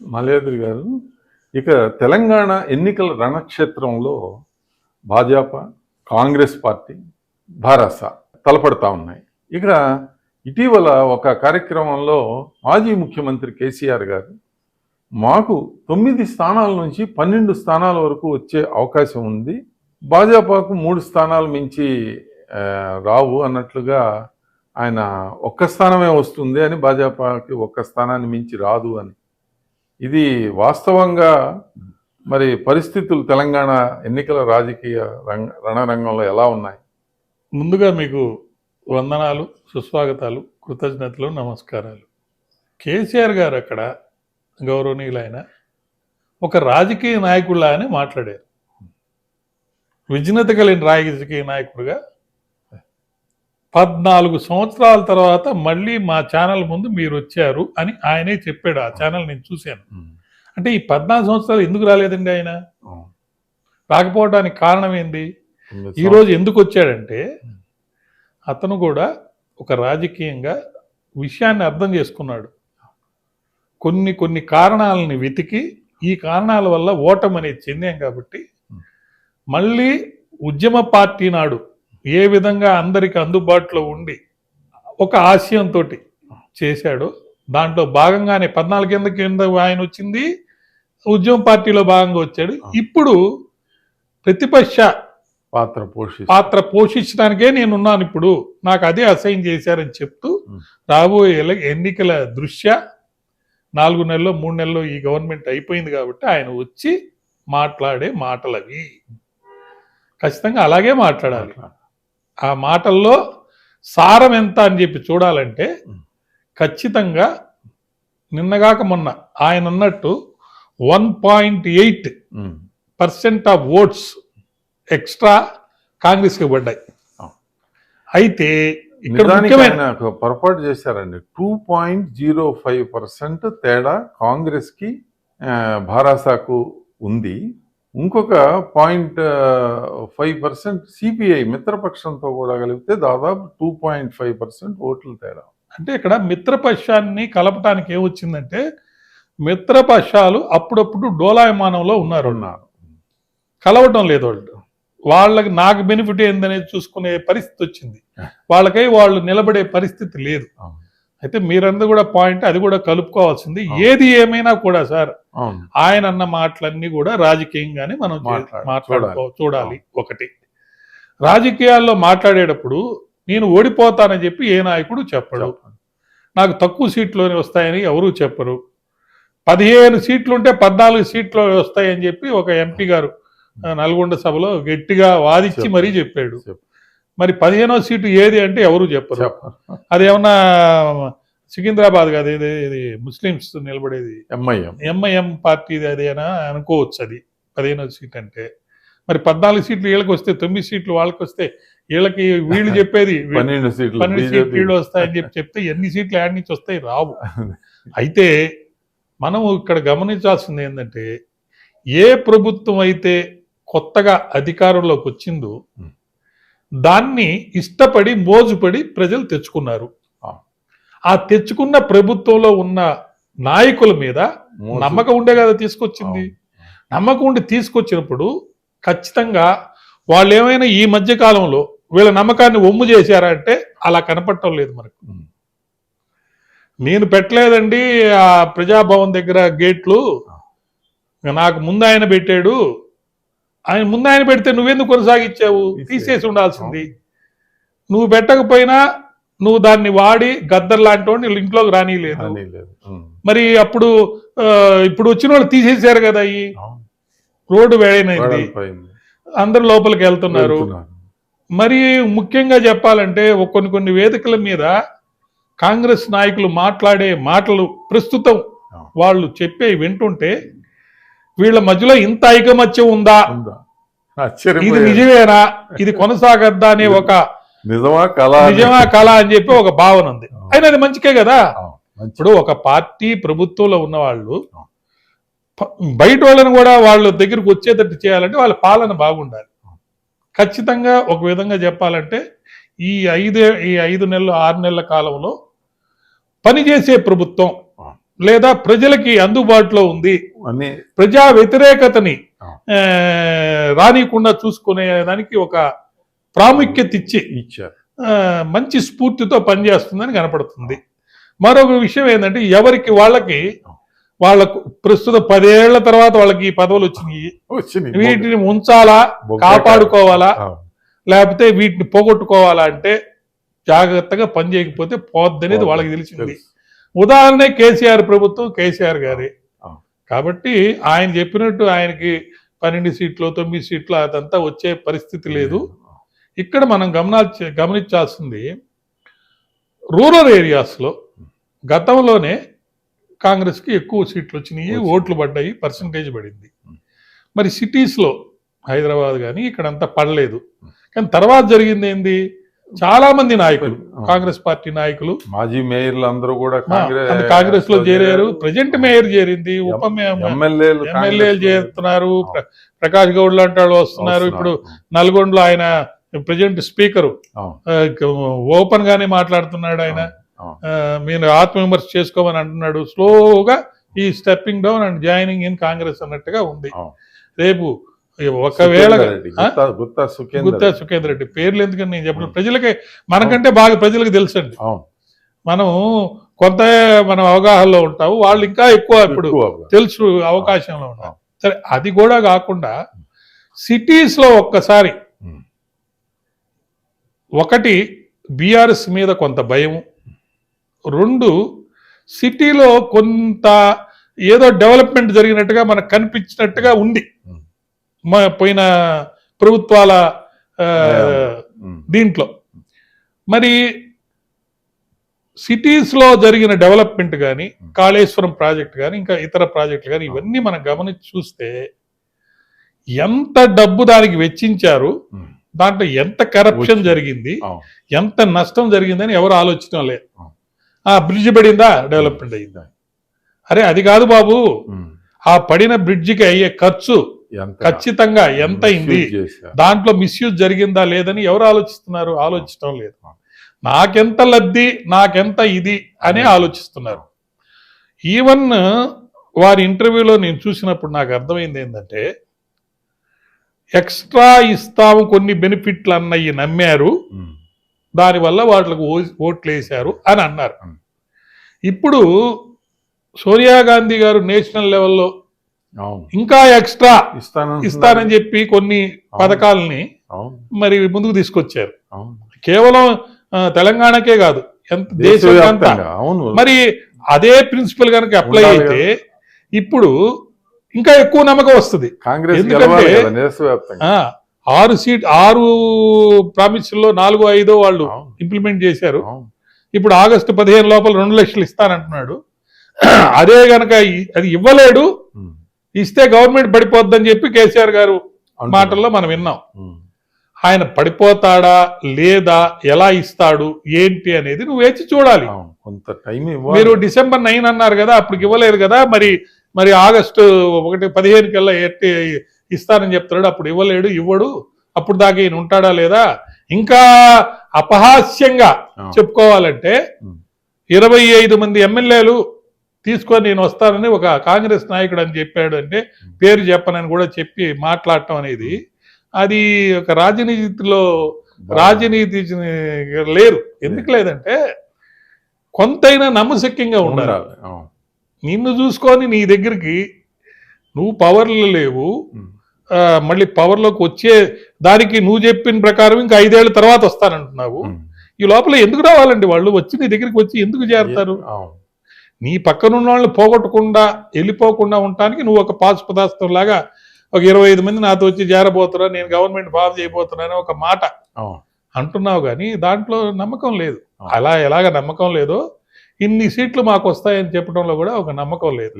మలయాద్రి గారు ఇక తెలంగాణ ఎన్నికల రణక్షేత్రంలో భాజపా కాంగ్రెస్ పార్టీ భారస తలపడతా ఉన్నాయి. ఇక ఇటీవల ఒక కార్యక్రమంలో మాజీ ముఖ్యమంత్రి కేసీఆర్ గారు మాకు తొమ్మిది స్థానాల నుంచి పన్నెండు స్థానాల వరకు వచ్చే అవకాశం ఉంది. భాజపాకు మూడు స్థానాలు మించి రావు అన్నట్లుగా ఆయన ఒక్క స్థానమే వస్తుంది అని భాజపాకి ఒక్క స్థానాన్ని మించి రాదు అని ఇది వాస్తవంగా మరి పరిస్థితులు తెలంగాణ ఎన్నికల రాజకీయ రంగ రణరంగంలో ఎలా ఉన్నాయి? ముందుగా మీకు వందనాలు సుస్వాగతాలు కృతజ్ఞతలు నమస్కారాలు. కేసీఆర్ గారు అక్కడ గౌరవనీయులైన ఒక రాజకీయ నాయకుడిలా అని మాట్లాడారు. విజ్ఞత కలిగిన రాజకీయ నాయకుడిగా పద్నాలుగు సంవత్సరాల తర్వాత మళ్ళీ మా ఛానల్ ముందు మీరు వచ్చారు అని ఆయనే చెప్పాడు. ఆ ఛానల్ నేను చూశాను. అంటే ఈ పద్నాలుగు సంవత్సరాలు ఎందుకు రాలేదండి ఆయన? రాకపోవడానికి కారణం ఏంది? తొమ్మిది ఈ రోజు ఎందుకు వచ్చాడంటే అతను కూడా ఒక రాజకీయంగా విషయాన్ని అర్థం చేసుకున్నాడు. కొన్ని కొన్ని కారణాలని వెతికి ఈ కారణాల వల్ల ఓటమి అనేది చెందాం కాబట్టి మళ్ళీ ఉద్యమ పార్టీ నాడు ఏ విధంగా అందరికి అందుబాటులో ఉండి ఒక ఆశయంతో చేశాడో. దాంట్లో భాగంగానే పద్నాలుగు కింద కింద ఆయన వచ్చింది? ఉద్యమ పార్టీలో భాగంగా వచ్చాడు. ఇప్పుడు ప్రతిపక్ష పాత్ర పోషి పాత్ర పోషించడానికే నేనున్నాను ఇప్పుడు. నాకు అదే అసైన్ చేశారని చెప్తూ. రాబోయే ఎన్నికల దృష్ట్యా నాలుగు నెలల్లో మూడు నెలల్లో ఈ గవర్నమెంట్ అయిపోయింది కాబట్టి ఆయన వచ్చి మాట్లాడే మాటలు అవి ఖచ్చితంగా అలాగే మాట్లాడాలి. ఆ మాటల్లో సారం ఎంత అని చెప్పి చూడాలంటే. ఖచ్చితంగా నిన్నగాక మొన్న ఆయన ఉన్నట్టు one point eight. Percent of votes extra కాంగ్రెస్కి పడ్డాయి. అయితే ఇక్కడ పొరపాటు చేశారండి two point zero five percent తేడా కాంగ్రెస్కి భారాసాకు ఉంది ఇంకొక పాయింట్ ఫైవ్ పర్సెంట్ సిపిఐ మిత్రపక్షంతో కూడా కలిపితే దాదాపు టూ పాయింట్ ఫైవ్ పర్సెంట్ ఓట్ల తేడా. అంటే ఇక్కడ మిత్రపక్షాన్ని కలపటానికి ఏమొచ్చిందంటే మిత్రపక్షాలు అప్పుడప్పుడు డోలాయమానంలో ఉన్నారు. ఉన్నారు. కలవటం లేదు వాళ్ళు. వాళ్ళకి నాకు బెనిఫిట్ ఏందనేది చూసుకునే పరిస్థితి వచ్చింది. వాళ్ళకై వాళ్ళు నిలబడే పరిస్థితి లేదు. అయితే మీరందరూ కూడా పాయింట్ అది కూడా కలుపుకోవాల్సింది. ఏది ఏమైనా కూడా సార్ ఆయన అన్న మాటలన్నీ కూడా రాజకీయంగానే మనం మాట్లాడుకో చూడాలి. ఒకటి. రాజకీయాల్లో మాట్లాడేటప్పుడు నేను ఓడిపోతానని చెప్పి ఏ నాయకుడు చెప్పడు. నాకు తక్కువ సీట్లోనే వస్తాయని ఎవరూ చెప్పరు. పదిహేను సీట్లు ఉంటే పద్నాలుగు సీట్లు వస్తాయని చెప్పి ఒక ఎంపీ గారు నల్గొండ సభలో గట్టిగా వాదించి చెప్పు. మరీ చెప్పాడు. చెప్పు. మరి పదిహేనో సీటు ఏది అంటే ఎవరు చెప్పరు. చెప్ప అదేమన్నా సికింద్రాబాద్ కాదు ఇది ఇది ముస్లిమ్స్ నిలబడేది. ఎంఐఎం ఎంఐఎం పార్టీ అదేనా అనుకోవచ్చు అది పదిహేను సీట్ అంటే మరి పద్నాలుగు సీట్లు వీళ్ళకి వస్తే తొమ్మిది సీట్లు వాళ్ళకి వస్తే వీళ్ళకి వీళ్ళు చెప్పేది పన్నెండు సీట్లు పన్నెండు సీట్లు వీళ్ళు వస్తాయని చెప్పి చెప్తే ఎన్ని సీట్లు యాడ్ నుంచి వస్తాయి రావు. అయితే మనం ఇక్కడ గమనించాల్సింది ఏంటంటే ఏ ప్రభుత్వం అయితే కొత్తగా అధికారంలోకి వచ్చిందో. దాన్ని ఇష్టపడి మోజుపడి ప్రజలు తెచ్చుకున్నారు. ఆ. తెచ్చుకున్న ప్రభుత్వంలో ఉన్న నాయకుల మీద నమ్మకం ఉండే కదా తీసుకొచ్చింది. నమ్మకం ఉండి తీసుకొచ్చినప్పుడు ఖచ్చితంగా వాళ్ళు ఏమైనా ఈ మధ్య కాలంలో వీళ్ళ నమ్మకాన్ని ఒమ్ము చేశారా అంటే అలా కనపడటం లేదు మనకు. నేను పెట్టలేదండి ఆ ప్రజాభవన్ దగ్గర గేట్లు నాకు ముందు ఆయన పెట్టాడు ఆయన ముందు ఆయన పెడితే నువ్వెందుకు కొనసాగించావు. తీసేసి ఉండాల్సింది నువ్వు పెట్టకపోయినా నువ్వు దాన్ని వాడి గద్దర్ లాంటి వాడిని వీళ్ళ ఇంట్లోకి రానిలేదు అని లేదు ఉమ్. మరి అప్పుడు ఇప్పుడు వచ్చిన వాళ్ళు తీసేశారు కదా ఈ. రోడ్డు వేడైనది. అందరు లోపలికి వెళ్తున్నారు. మరి ముఖ్యంగా చెప్పాలంటే కొన్ని కొన్ని వేదికల మీద కాంగ్రెస్ నాయకులు మాట్లాడే మాటలు ప్రస్తుతం. వాళ్ళు చెప్పే వింటుంటే వీళ్ళ మధ్యలో ఇంత ఐకమత్యం ఉందా? ఇది. నిజమేనా ఇది కొనసాగద్దా అనే ఒక నిజమా కళ. నిజమా కళ అని చెప్పి ఒక భావన ఉంది. అయినా అది మంచికే కదా? ఇప్పుడు ఒక పార్టీ ప్రభుత్వంలో ఉన్న వాళ్ళు బయట వాళ్ళని కూడా వాళ్ళ దగ్గరికి వచ్చేటట్టు చేయాలంటే వాళ్ళ పాలన బాగుండాలి. ఖచ్చితంగా ఒక విధంగా చెప్పాలంటే ఈ ఐదు ఈ ఐదు నెలలు ఆరు నెలల కాలంలో పనిచేసే ప్రభుత్వం లేదా ప్రజలకి అందుబాటులో ఉంది. అని ప్రజా వ్యతిరేకతని రానియకుండా చూసుకునే దానికి ఒక ప్రాముఖ్యత ఇచ్చి ఇచ్చారు మంచి స్ఫూర్తితో పనిచేస్తుందని కనపడుతుంది. మరొక విషయం ఏంటంటే ఎవరికి వాళ్ళకి వాళ్ళకు ప్రస్తుతం పదేళ్ళ తర్వాత వాళ్ళకి ఈ పదవులు వచ్చినాయి. వీటిని ఉంచాలా కాపాడుకోవాలా? లేకపోతే వీటిని పోగొట్టుకోవాలా అంటే జాగ్రత్తగా పని చేయకపోతే పోద్దనేది వాళ్ళకి తెలిసింది. తెలుసు. ఉదాహరణ కేసీఆర్ ప్రభుత్వం కేసీఆర్ గారి. కాబట్టి ఆయన చెప్పినట్టు ఆయనకి పన్నెండు సీట్లు తొమ్మిది సీట్లు అదంతా వచ్చే పరిస్థితి లేదు. ఇక్కడ మనం గమనాల్సి గమనించాల్సింది రూరల్ ఏరియాస్లో గతంలోనే కాంగ్రెస్కి ఎక్కువ సీట్లు వచ్చినాయి. ఓట్లు పడ్డాయి పర్సంటేజ్ పడింది. మరి సిటీస్లో హైదరాబాద్ కానీ ఇక్కడంతా పడలేదు. కానీ తర్వాత జరిగింది ఏంది? చాలా మంది నాయకులు కాంగ్రెస్ పార్టీ నాయకులు. మాజీ మేయర్లు అందరూ కూడా కాంగ్రెస్లో చేరారు. ప్రజెంట్ మేయర్ చేరింది ఉప ఎమ్మెల్యేలు ఎమ్మెల్యేలు చేరుతున్నారు. ప్ర- ప్రకాష్ గౌడ్ లాంటి వాళ్ళు వస్తున్నారు. ఇప్పుడు నల్గొండలో ఆయన ప్రజెంట్ స్పీకర్ ఓపెన్ గానే మాట్లాడుతున్నాడు ఆయన. మీరు ఆత్మవిమర్శ చేసుకోమని అంటున్నాడు. స్లోగా ఈ stepping down and joining in Congress అన్నట్టుగా ఉంది. రేపు ఒకవేళ? గుత్తా సుఖేందర్ రెడ్డి. పేర్లు ఎందుకని నేను చెప్పిన. ప్రజలకే మనకంటే బాగా ప్రజలకు తెలుసండి. మనం కొంత మనం అవగాహనలో ఉంటాము. వాళ్ళు ఇంకా ఎక్కువ ఇప్పుడు. తెలుసు అవకాశంలో ఉన్నారు. సరే అది కూడా కాకుండా సిటీస్లో ఒక్కసారి. ఒకటి బీఆర్ఎస్ మీద కొంత భయం రెండు సిటీలో కొంత ఏదో డెవలప్మెంట్ జరిగినట్టుగా మనకు కనిపించినట్టుగా ఉంది. మా పోయిన ప్రభుత్వాల. దీంట్లో మరి సిటీస్లో జరిగిన డెవలప్మెంట్ కానీ కాళేశ్వరం ప్రాజెక్ట్ కానీ ఇంకా ఇతర ప్రాజెక్టులు కానీ ఇవన్నీ మనం గమనించి చూస్తే ఎంత డబ్బు దానికి వెచ్చించారు. దాంట్లో ఎంత కరప్షన్. జరిగింది. ఎంత నష్టం జరిగిందని ఎవరు ఆలోచించడం లేదు. ఆ బ్రిడ్జ్ పడిందా డెవలప్మెంట్ అయ్యిందా అరే అది కాదు బాబు. ఆ పడిన బ్రిడ్జికి అయ్యే ఖర్చు ఖచ్చితంగా ఎంత అయింది. దాంట్లో మిస్యూజ్ జరిగిందా లేదని ఎవరు ఆలోచిస్తున్నారు ఆలోచించడం లేదు నాకెంత లబ్ధి నాకెంత ఇది అనే ఆలోచిస్తున్నారు ఈవెన్ వారి ఇంటర్వ్యూలో నేను చూసినప్పుడు నాకు అర్థమైంది ఏంటంటే ఎక్స్ట్రా ఇస్తాము కొన్ని బెనిఫిట్లు అన్నయ్యి నమ్మారు. దానివల్ల వాళ్ళకు ఓ- ఓట్లు వేశారు అని అన్నారు. ఇప్పుడు సోనియా గాంధీ గారు నేషనల్ లెవెల్లో ఇంకా ఎక్స్ట్రా ఇస్తానని ఇస్తానని చెప్పి కొన్ని పథకాలని మరి ముందుకు తీసుకొచ్చారు. కేవలం తెలంగాణకే కాదు ఎంత అవును. మరి అదే ప్రిన్సిపల్ కనుక అప్లై అయితే ఇప్పుడు ఇంకా ఎక్కువ నమ్మకం వస్తుంది కాంగ్రెస్ ఆరు సీట్ ఆరు ప్రామిస్లో నాలుగు ఐదో వాళ్ళు. ఇంప్లిమెంట్ చేశారు. ఇప్పుడు ఆగస్టు పదిహేను లోపల రెండు లక్షలు ఇస్తానంటున్నాడు అదే గనక అది ఇవ్వలేడు. ఇస్తే గవర్నమెంట్ పడిపోద్దని చెప్పి కేసీఆర్ గారు. మాటల్లో మనం విన్నాం. ఆయన పడిపోతాడా లేదా ఎలా ఇస్తాడు ఏంటి అనేది నువ్వు వేచి చూడాలి అవును. కొంత టైం మీరు డిసెంబర్ నైన్ అన్నారు కదా అప్పటికి ఇవ్వలేదు కదా మరి మరి ఆగస్టు ఒకటి పదిహేను కల్లా ఎట్టి ఇస్తానని చెప్తాడు అప్పుడు ఇవ్వలేడు ఇవ్వడు. అప్పుడు దాకా ఈయన ఉంటాడా లేదా? ఇంకా అపహాస్యంగా. చెప్పుకోవాలంటే. ఇరవై ఐదు మంది ఎమ్మెల్యేలు తీసుకొని నేను వస్తానని ఒక కాంగ్రెస్ నాయకుడు అని చెప్పాడు అంటే పేరు చెప్పనని కూడా చెప్పి మాట్లాడటం అనేది అది ఒక రాజనీతిలో రాజనీతి లేరు. ఎందుకు లేదంటే కొంతైనా నమ్మశక్యంగా ఉండాలి. నిన్ను చూసుకొని నీ దగ్గరికి నువ్వు పవర్లో లేవు మళ్ళీ పవర్లోకి వచ్చే దానికి నువ్వు చెప్పిన ప్రకారం ఇంకా ఐదేళ్ళ తర్వాత వస్తానంటున్నావు. ఈ లోపల ఎందుకు రావాలండి వాళ్ళు వచ్చి నీ దగ్గరికి వచ్చి ఎందుకు చేరతారు. నీ పక్కనున్న వాళ్ళని పోగొట్టకుండా వెళ్ళిపోకుండా ఉండటానికి నువ్వు ఒక పాశుపదాస్తం లాగా ఒక ఇరవై ఐదు మంది నాతో వచ్చి చేరబోతున్నా నేను గవర్నమెంట్ ఫామ్ చేయబోతున్నాను ఒక మాట. అంటున్నావు కానీ దాంట్లో నమ్మకం లేదు. అలా ఎలాగ నమ్మకం లేదో ఇన్ని సీట్లు మాకు వస్తాయని చెప్పడంలో కూడా ఒక నమ్మకం లేదు.